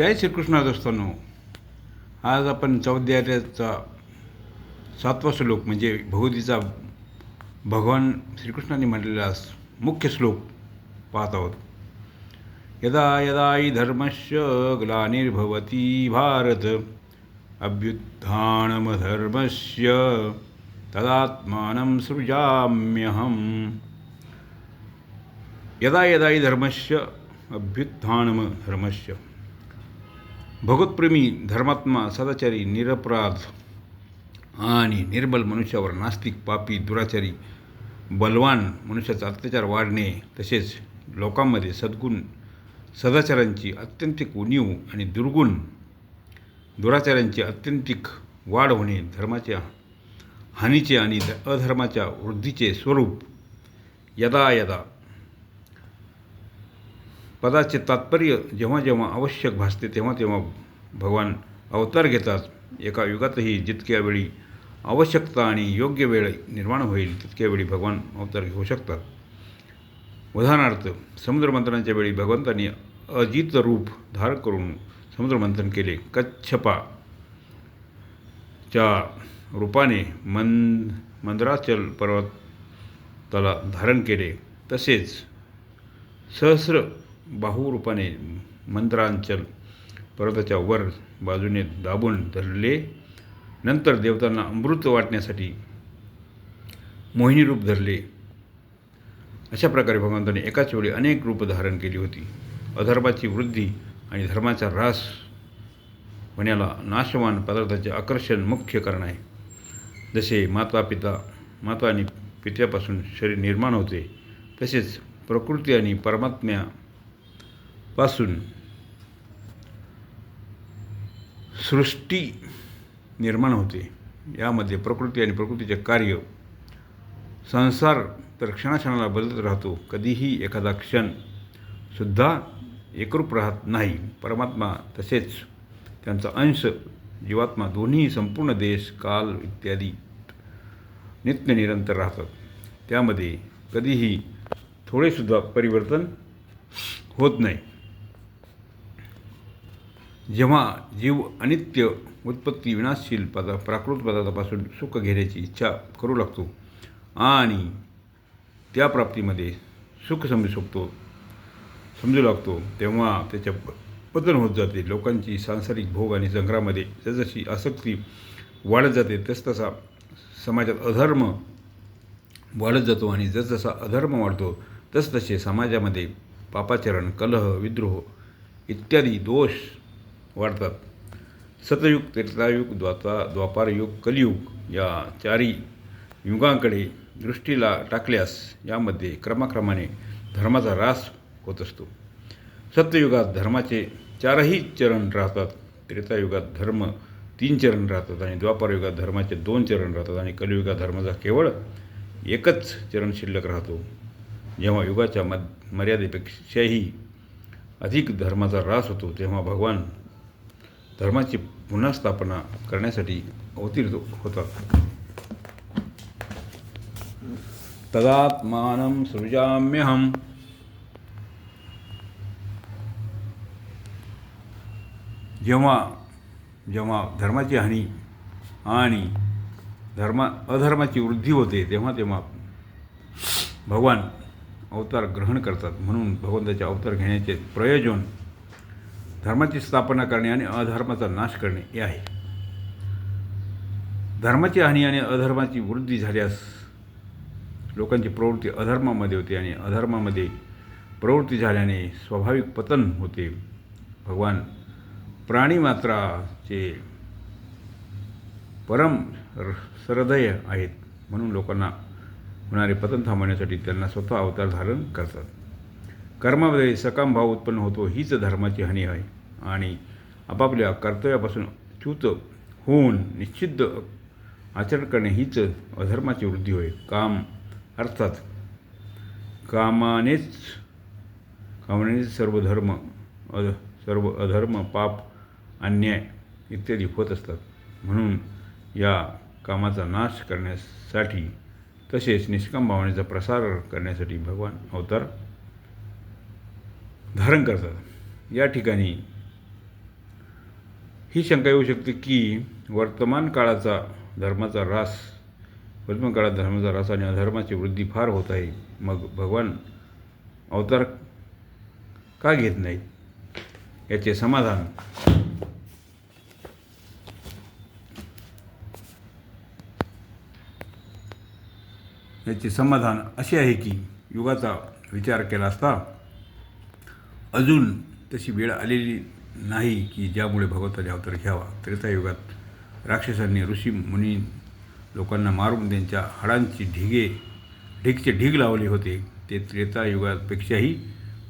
जय श्रीकृष्ण दोस्तांनो आज आपण चौद्याचा सातवा श्लोक म्हणजे भगवतीचा भगवान श्रीकृष्णाने म्हटलेला मुख्य श्लोक पाहत आहोत. यदा यदा हि धर्मस्य ग्लानिर्भवती भारत अभ्युत्थानमधर्मस्य तदात्मानं सृजाम्यहं यदा यदा हि धर्मस्य अभ्युत्थानम धर्मस्य भगवतप्रेमी धर्मात्मा सदाचारी निरपराध आणि निर्बल मनुष्यावर नास्तिक पापी दुराचारी बलवान मनुष्याचा अत्याचार वाढणे तसेच लोकांमध्ये सद्गुण सदाचारांची अत्यंतिक उणीव आणि दुर्गुण दुराचारांची अत्यंतिक वाढ होणे धर्माच्या हानीचे आणि अधर्माच्या वृद्धीचे स्वरूप यदा यदा पदाचे तात्पर्य जेव्हा जेव्हा आवश्यक भासते तेव्हा तेव्हा भगवान अवतार घेतात. एका युगातही जितक्या वेळी आवश्यकता आणि योग्य वेळ निर्माण होईल तितक्या वेळी भगवान अवतार घेऊ शकतात. उदाहरणार्थ समुद्रमंथनाच्या वेळी भगवंतांनी अजित रूप धारण करून समुद्रमंथन केले. कच्छपा च्या रूपाने मंद मंदराचल पर्वताला धारण केले. तसेच सहस्र बाहुरूपाने मंत्रांचल पर्वताच्या वर बाजूने दाबून धरले. नंतर देवतांना अमृत वाटण्यासाठी मोहिनी रूप धरले. अशा प्रकारे भगवंताने एकाच वेळी अनेक रूप धारण केली होती. अधर्माची वृद्धी आणि धर्माचा ऱ्हास होण्याला नाशवान पदार्थाचे आकर्षण मुख्य कारण आहे. जसे माता पिता माता आणि पित्यापासून शरीर निर्माण होते तसेच प्रकृती आणि परमात्म्या पासून सृष्टी निर्माण होते. यामध्ये प्रकृती आणि प्रकृतीचे कार्य संसार तर क्षणाक्षणाला बदलत राहतो. कधीही एखादा क्षणसुद्धा एकरूप राहत नाही. परमात्मा तसेच त्यांचा अंश जीवात्मा दोन्ही संपूर्ण देश काल इत्यादी नित्य निरंतर राहतात. त्यामध्ये कधीही थोडेसुद्धा परिवर्तन होत नाही. जेव्हा जीव अनित्य उत्पत्ती विनाशशील पदा प्राकृत पदार्थापासून सुख घेण्याची इच्छा करू लागतो आणि त्या प्राप्तीमध्ये सुख समजू शकतो समजू लागतो तेव्हा त्याच्या पतन होत जाते. लोकांची सांसारिक भोग आणि संग्रहामध्ये जसजशी आसक्ती वाढत जाते तसतसा समाजात अधर्म वाढत जातो आणि जसजसा अधर्म वाढतो तसतसे समाजामध्ये पापाचरण कलह विद्रोह इत्यादी दोष वाढतात सतयुग त्रेतायुग द्वाता द्वापारयुग कलियुग या चारी युगांकडे दृष्टीला टाकल्यास यामध्ये क्रमाक्रमाने धर्माचा ऱ्हास होत असतो. सत्ययुगात धर्माचे चारही चरण राहतात त्रेतायुगात धर्म तीन चरण राहतात आणि द्वापारयुगात धर्माचे दोन चरण राहतात आणि कलियुगात धर्माचा केवळ एकच चरण शिल्लक राहतो. जेव्हा युगाच्या मद मर्यादेपेक्षाही अधिक धर्माचा ऱ्हास होतो तेव्हा भगवान धर्माची पुन्हा स्थापना करण्यासाठी अवतीर्थ होतात. तदात्मानं सृजाम्यहम्. जेव्हा जेव्हा धर्माची हानी आणि धर्मा अधर्माची वृद्धी होते तेव्हा तेव्हा भगवान अवतार ग्रहण करतात. म्हणून भगवंताचे अवतार घेण्याचे प्रयोजन धर्माची स्थापना करणे आणि अधर्माचा नाश करणे हे आहे. धर्माची हानी आणि अधर्माची वृद्धी झाल्यास लोकांची प्रवृत्ती अधर्मामध्ये होते आणि अधर्मामध्ये प्रवृत्ती झाल्याने स्वाभाविक पतन होते. भगवान प्राणीमात्राचे परम र- सरदय आहेत म्हणून लोकांना होणारे पतन थांबवण्यासाठी त्यांना स्वतः अवतार धारण करतात. कर्मामध्ये सकाम भाव उत्पन्न होतो हीच धर्माची हानी आहे. आणि आपापल्या कर्तव्यापासून च्युत होऊन निश्चिद्ध आचरण करणे हीच अधर्माची वृद्धी होय. काम अर्थात कामानेच कामानेच सर्व धर्म अध सर्व अधर्म पाप अन्याय इत्यादी होत असतात. म्हणून या कामाचा नाश करण्यासाठी तसेच निष्काम भावनेचा प्रसार करण्यासाठी भगवान अवतार धारण करतात. या ठिकाणी ही शंका येऊ शकते की वर्तमान काळाचा धर्माचा ऱ्हास वर्तमान काळात धर्माचा ऱ्हास आणि अधर्माची वृद्धी फार होत आहे मग भगवान अवतार का घेत नाहीत? याचे समाधान. याचे समाधान असे आहे की युगाचा विचार केला असता अजून तशी वेळ आलेली नाही की ज्यामुळे भगवंताने अवतार घ्यावा. त्रेतायुगात राक्षसांनी ऋषी मुनी लोकांना मारून त्यांच्या हाडांची ढिगे ढीगचे ढीग लावले होते. ते त्रेतायुगापेक्षाही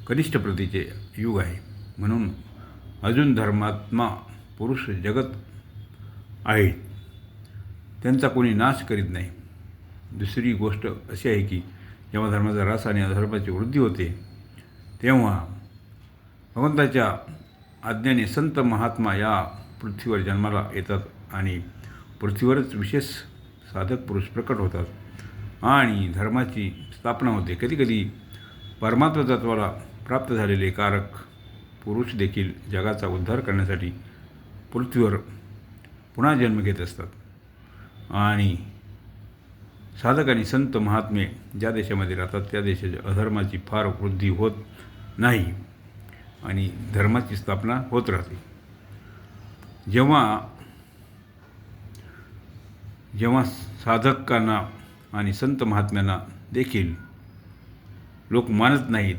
कनिष्ठ प्रतीचे युग आहे. म्हणून अजून धर्मात्मा पुरुष जगत आहेत. त्यांचा कोणी नाश करीत नाही. दुसरी गोष्ट अशी आहे की जेव्हा धर्माचा ऱ्हास आणि अधर्माची वृद्धी होते तेव्हा भगवंताच्या आज्ञाने संत महात्मा या पृथ्वीवर जन्माला येतात आणि पृथ्वीवरच विशेष साधक पुरुष प्रकट होतात. आणि धर्माची स्थापना होते. कधीकधी परमात्म तत्वाला प्राप्त झालेले कारक पुरुष देखील जगाचा उद्धार करण्यासाठी पृथ्वीवर पुन्हा जन्म घेत असतात. आणि साधक आणि संत महात्मे ज्या देशामध्ये राहतात त्या देशाच्या अधर्माची फार वृद्धी होत नाही. आणि धर्माची स्थापना होत राहते. जेव्हा जेव्हा साधकांना आणि संत महात्म्यांना देखील लोक मानत नाहीत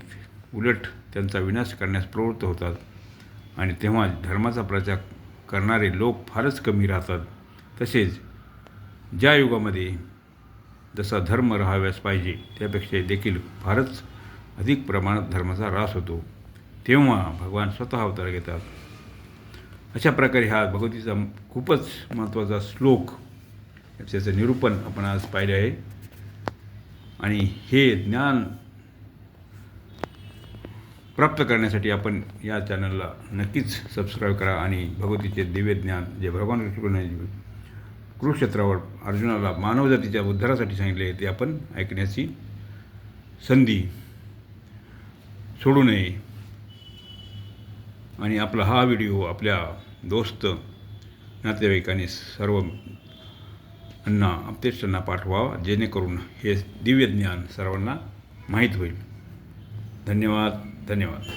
उलट त्यांचा विनाश करण्यास प्रवृत्त होतात आणि तेव्हा धर्माचा प्रचार करणारे लोक फारच कमी राहतात. तसेच ज्या युगामध्ये जसा धर्म राहाव्यास पाहिजे त्यापेक्षा देखील फारच अधिक प्रमाणात धर्माचा ऱ्हास होतो. तेव्हा भगवान स्वतः अवतार घेतात. अशा प्रकारे हा भगवतीचा खूपच महत्त्वाचा श्लोक त्याचं निरूपण आपण आज पाहिले आहे. आणि हे ज्ञान प्राप्त करण्यासाठी आपण या चॅनलला नक्कीच सबस्क्राईब करा आणि भगवतीचे दिव्य ज्ञान जे भगवान कृष्णाने कुरुक्षेत्रावर अर्जुनाला मानवजातीच्या उद्धारासाठी सांगितले ते आपण ऐकण्याची संधी सोडू नये. आणि आपला हा व्हिडिओ आपल्या दोस्त नातेवाईकांनी सर्व अन्ना अपतेष्टांना पाठवावा जेणेकरून हे दिव्य ज्ञान सर्वांना माहीत होईल. धन्यवाद धन्यवाद.